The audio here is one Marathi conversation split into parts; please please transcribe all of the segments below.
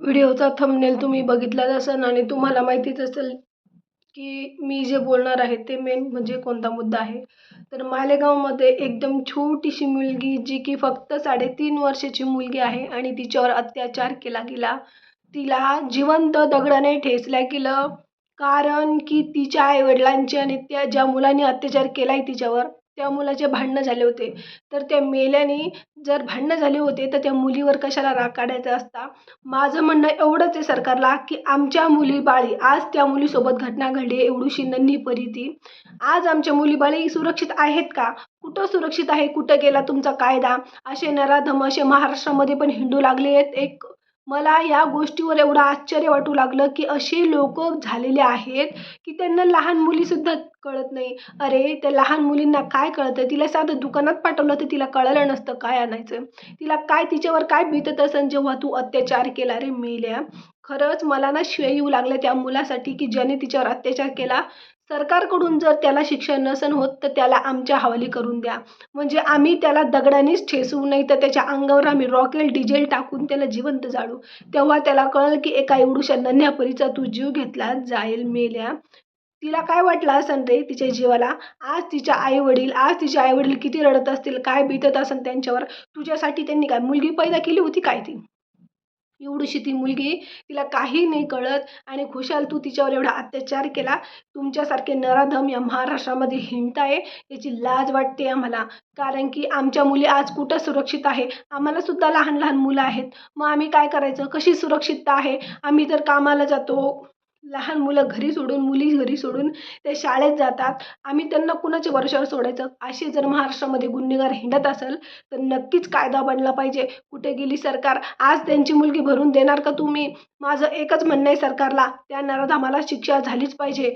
व्हिडिओचा थंबनेल तुम्ही बघितलाच असाल आणि तुम्हाला माहितीच असेल की मी जे बोलणार आहे ते मेन म्हणजे कोणता मुद्दा आहे. तर मालेगावमध्ये एकदम छोटीशी मुलगी जी की फक्त साडेतीन वर्षाची मुलगी आहे आणि तिच्यावर अत्याचार केला गेला. तिला जिवंत दगडाने ठेचल्या गेलं. कारण की तिच्या आईवडिलांची आणि त्या ज्या मुलांनी अत्याचार केला आहे तिच्यावर त्या मुलाचे भांडणं झाले होते. तर त्या मेल्याने जर भांडणं झाले होते तर त्या मुलीवर कशाला राग काढायचा असता? माझं म्हणणं एवढंच आहे सरकारला की आमच्या मुलीबाळी आज त्या मुलीसोबत घटना घडली एवढीशी नन्ही परी ती आज आमच्या मुलीबाळी सुरक्षित आहेत का? कुठं सुरक्षित आहे? कुठं गेला तुमचा कायदा? असे नराधम असे महाराष्ट्रामध्ये पण हिंडू लागले आहेत. एक मला या गोष्टीवर एवढं आश्चर्य वाटू लागलं की असे लोक झालेले आहेत की त्यांना लहान मुलीसुद्धा कळत नाही. अरे त्या लहान मुलींना काय कळतं? तिला साधं दुकानात पाठवलं तर तिला कळलं नसतं काय आणायचं. तिला काय तिच्यावर काय बीतत असेल जेव्हा तू अत्याचार केला रे मेल्या? खरंच मला ना शिव्या येऊ लागल्या त्या मुलासाठी की ज्याने तिच्यावर अत्याचार केला. सरकारकडून जर त्याला शिक्षा नसन होत तर त्याला आमच्या हवाली करून द्या. म्हणजे आम्ही त्याला दगडानेच ठेसवू नाही तर त्याच्या अंगावर आम्ही रॉकेल डिझेल टाकून त्याला जिवंत जाळू. तेव्हा त्याला कळलं की एका एवढूशा नन्ह्या परीचा तू जीव घेतला जाईल मेल्या. तिला काय वाटलं असन रे तिच्या जीवाला? आज तिच्या आई वडील आज तिचे आई वडील किती रडत असतील काय बीतत असन त्यांच्यावर? तुझ्यासाठी त्यांनी काय मुलगी पैदा केली होती काय ती? एवढीशी ती मुलगी तिला काही नाही कळत आणि खुशाल तू तिच्यावर एवढा अत्याचार केला. तुमच्यासारखे नराधम या महाराष्ट्रामध्ये हिंडताय याची लाज वाटते आम्हाला. कारण की आमच्या मुली आज कुठं सुरक्षित आहे? आम्हाला सुद्धा लहान लहान मुलं आहेत. मग आम्ही काय करायचं? कशी सुरक्षितता आहे? आम्ही तर कामाला जातो. लहान मुलं घरी सोडून मुली घरी सोडून ते शाळेत जातात. आम्ही त्यांना कुणाच्या वर्षावर सोडायचं? असे जर महाराष्ट्रामध्ये गुन्हेगार हिंडत असेल तर नक्कीच कायदा बनला पाहिजे. कुठे गेली सरकार? आज त्यांची मुलगी भरून देणार का तुम्ही? माझं एकच म्हणणं आहे सरकारला त्या नराधमाला शिक्षा झालीच पाहिजे.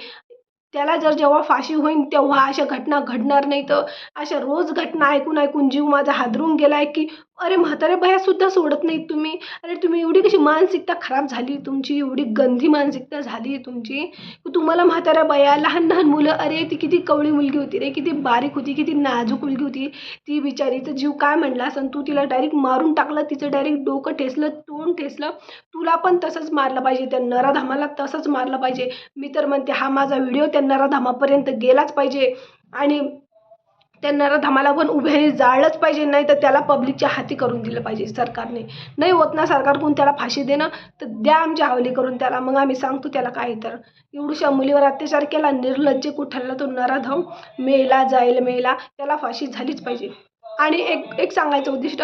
त्याला जर जेव्हा फाशी होईल तेव्हा अशा घटना घडणार नाही तर अशा रोज घटना ऐकून ऐकून जीव माझा हादरून गेला आहे की अरे म्हातारे बायासुद्धा सोडत नाहीत तुम्ही. अरे तुम्ही एवढी कशी मानसिकता खराब झाली तुमची एवढी गंदी मानसिकता झाली तुमची. की तुम्हाला म्हाताऱ्या बाया लहान लहान मुलं अरे ती किती कवळी मुलगी होती रे किती बारीक होती किती नाजूक मुलगी होती. ती बिचारीचं जीव काय म्हणला असं तू तिला डायरेक्ट मारून टाकलं तिचं डायरेक्ट डोकं ठेचलं तोंड ठेचलं. तुला पण तसंच मारलं पाहिजे त्या नराधामाला तसंच मारलं पाहिजे. मी तर म्हणते हा माझा व्हिडिओ त्या नराधामापर्यंत गेलाच पाहिजे. आणि त्या नराधमाला पण उभ्याने जाळलंच पाहिजे नाही तर त्याला पब्लिकच्या हाती करून दिलं पाहिजे सरकारने. नाही होत ना सरकारकडून त्याला फाशी देणं तर द्या आमच्या हवली करून त्याला मग आम्ही सांगतो त्याला काय तर. एवढूशा मुलीवर अत्याचार केला निर्लज्ज कुठला तो नराधम मेला जाईल मेला त्याला फाशी झालीच पाहिजे. आणि एक एक सांगायचं उद्दिष्ट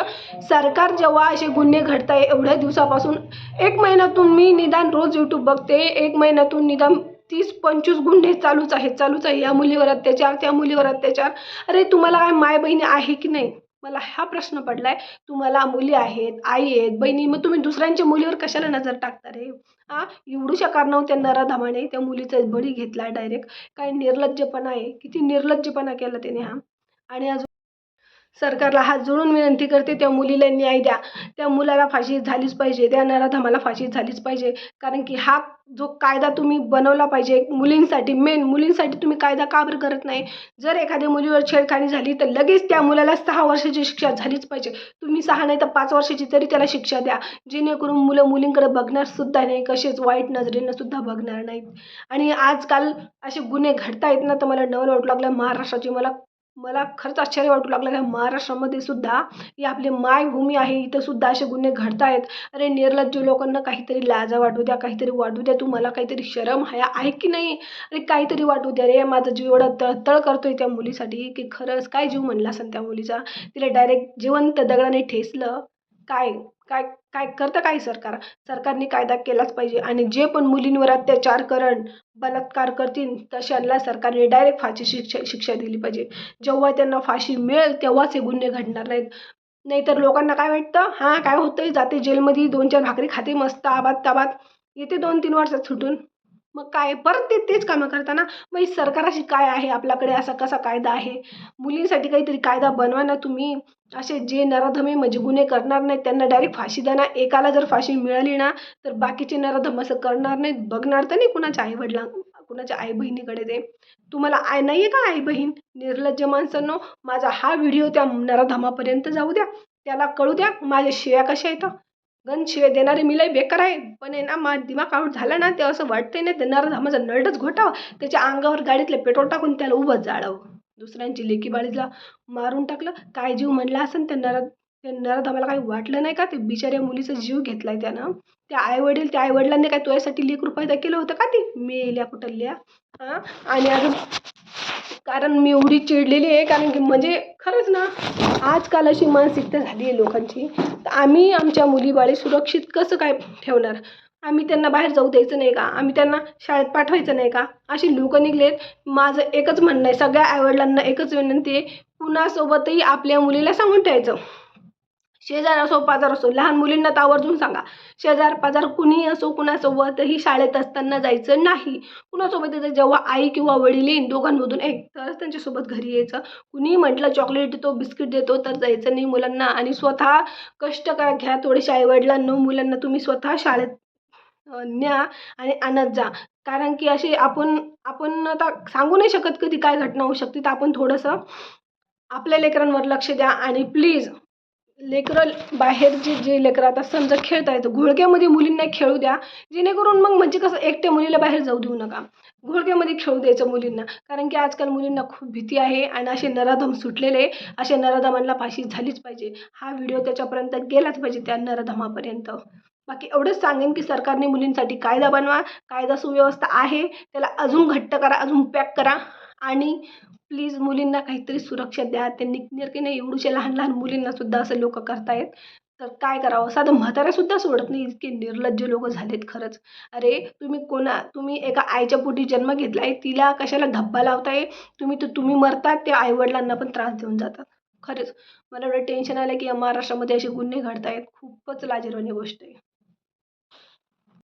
सरकार जेव्हा असे गुन्हे घडत आहे एवढ्या दिवसापासून एक महिन्यातून मी निदान रोज यूट्यूब बघते एक महिन्यातून निदान तीस पंचवीस गुन्हे चालूच आहेत चालूच आहे. या मुलीवर अत्याचार त्या मुलीवर अत्याचार. अरे तुम्हाला काय माय बहिणी आहे की नाही? मला हा प्रश्न पडलाय. तुम्हाला मुली आहेत आई आहेत बहिणी मग तुम्ही दुसऱ्यांच्या मुलीवर कशाला नजर टाकता रे? हा एवढूशा कारणावर त्या नराधामाने त्या मुलीचा बळी घेतला डायरेक्ट काय निर्लज्जपणा आहे. किती निर्लज्जपणा केला त्याने हा. आणि अजून सरकारला हात जोडून विनंती करते त्या मुलीला न्याय द्या. त्या मुलाला फाशी झालीच पाहिजे त्या नराधमाला फाशी झालीच पाहिजे. कारण की हा जो कायदा तुम्ही बनवला पाहिजे मुलींसाठी मेन मुलींसाठी तुम्ही कायदा का बरं करत नाही? जर एखाद्या मुलीवर छेडखानी झाली तर लगेच त्या मुलाला सहा वर्षाची शिक्षा झालीच पाहिजे. तुम्ही सहा नाही तर पाच वर्षाची तरी त्याला शिक्षा द्या. जेणेकरून मुलं मुलींकडे बघणार सुद्धा नाही कसेच वाईट नजरेनं सुद्धा बघणार नाहीत. आणि आजकाल असे गुन्हे घडता आहेत ना तर मला नवल वाटू लागलं महाराष्ट्राची मला मला खरंच आश्चर्य वाटू लागलं. की महाराष्ट्रामध्ये सुद्धा ही आपली मायभूमी आहे. इथं सुद्धा असे गुन्हे घडत आहेत अरे निर्लज्ज लोकांना काहीतरी लाजा वाटू द्या काहीतरी वाटू द्या. तुम्हाला काहीतरी शरम हया आहे की नाही? अरे काहीतरी वाटू द्या रे. माझा जीव एवढा तळतळ करतोय त्या मुलीसाठी की खरंच काय जीव म्हणला असेल त्या मुलीचा? तिला डायरेक्ट जिवंत दगडाने ठेचलं. काय काय काय करतं काय सरकार? सरकारने कायदा केलाच पाहिजे आणि जे पण मुलींवर अत्याचार करण बलात्कार करतील तशांना सरकारने डायरेक्ट फाशी शिक्षा शिक्षा दिली पाहिजे. जेव्हा त्यांना फाशी मिळेल तेव्हाच हे गुन्हे घडणार नाहीत. नाहीतर लोकांना काय वाटतं? हां काय होतंय? जाते जेलमध्ये दोन चार भाकरी खाते मस्त आबाद ताबात येते दोन तीन वर्षात सुटून. मग काय? परत ते तेच कामं करताना मग सरकाराशी काय आहे? आपल्याकडे असा कसा कायदा आहे? मुलींसाठी काहीतरी कायदा बनवा ना तुम्ही. असे जे नराधमे म्हणजे गुन्हे करणार नाहीत त्यांना डायरेक्ट फाशी द्या ना. एकाला जर फाशी मिळाली ना तर बाकीचे नराधम असं करणार नाहीत. बघणार तर नाही कुणाच्या आईवडिलां कुणाच्या आई बहिणीकडे ते. तुम्हाला आय नाही आहे का आई बहीण निर्लज्ज माणसांनो माझा हा व्हिडिओ त्या नराधमापर्यंत जाऊ द्या. त्याला कळू द्या माझ्या शिया कशा येतं गन शिवाय देणारे मी बेकार आहे. पण आहे ना मा दिमाग आऊट झाला ना ते असं वाटतंय ना देणारा माझा नळच घोटावा. त्याच्या अंगावर गाडीतलं पेट्रोल टाकून त्याला उभं जाळावं. दुसऱ्यांची लेकी बाळीला मारून टाकलं. काय जीव म्हणला असेल त्या नरा त्या नराधामाला काही वाटलं नाही का? ते बिचाऱ्या मुलीचा जीव घेतलाय त्यानं. त्या आईवडील त्या आईवडिलांनी काय तुझ्यासाठी लेख पैदा केलं होतं का ते? मेल्या कुठल्या? हां? आणि अजून कारण मी एवढी चिडलेली आहे कारण की म्हणजे खरंच ना आजकाल अशी मानसिकता झाली आहे लोकांची. तर आम्ही आमच्या मुलीबाळी सुरक्षित कसं काय ठेवणार? आम्ही त्यांना बाहेर जाऊ द्यायचं नाही का? आम्ही त्यांना शाळेत पाठवायचं नाही का? अशी लोकं निघलेत. माझं एकच म्हणणं आहे सगळ्या आईवडिलांना एकच विनंती आहे कुणासोबतही आपल्या मुलीला सांगून ठेवायचं. शेजार असो पाजार असो लहान मुलींना तर आवर्जून सांगा. शेजार पाजार कुणी असो कुणासोबतही शाळेत असताना जायचं नाही. कुणासोबत येतं जेव्हा आई किंवा वडील येईन दोघांमधून एक तरच त्यांच्यासोबत घरी यायचं. कुणी म्हटलं चॉकलेट देतो बिस्किट देतो तर जायचं नाही मुलांना. आणि स्वतः कष्ट करा घ्या थोडेसे आईवडिलांनो. मुलांना तुम्ही स्वतः शाळेत न्या आणि आणत जा. कारण की असे आपण आपण आता सांगू नाही शकत कधी काय घटना होऊ शकते. तर आपण थोडंसं आपल्या लेकरांवर लक्ष द्या. आणि प्लीज लेकरं बाहेरचे जे लेकरं आता समजा खेळता येतं घोळक्यामध्ये मुलींना खेळू द्या जेणेकरून मग म्हणजे कसं एकट्या मुलीला बाहेर जाऊ देऊ नका. घोळक्यामध्ये खेळू द्यायचं मुलींना. कारण की आजकाल मुलींना खूप भीती आहे आणि असे नराधम सुटलेले अशा नराधमांना फाशी झालीच पाहिजे. हा व्हिडिओ त्याच्यापर्यंत गेलाच पाहिजे त्या नराधमापर्यंत. बाकी एवढंच सांगेन की सरकारने मुलींसाठी कायदा बनवा. कायदा सुव्यवस्था आहे. त्याला अजून घट्ट करा अजून पॅक करा. आणि प्लीज मुलींना काहीतरी सुरक्षा द्या. त्यांनी नाही एवढूशा लहान लहान मुलींना सुद्धा असं लोक करतायत. तर काय करावं? साधं म्हाताऱ्यासुद्धा सोडत नाही इतके निर्लज्ज लोक झालेत खरंच. अरे तुम्ही कोणा तुम्ही एका आईच्या पोटी जन्म घेतला आहे तिला कशाला धब्बा लावताय? तुम्ही तर तुम्ही मरतात त्या आईवडिलांना पण त्रास देऊन जातात. खरंच मला एवढं टेन्शन आलं की या महाराष्ट्रामध्ये असे गुन्हे घडत आहेत खूपच लाजिरवाणी गोष्ट आहे.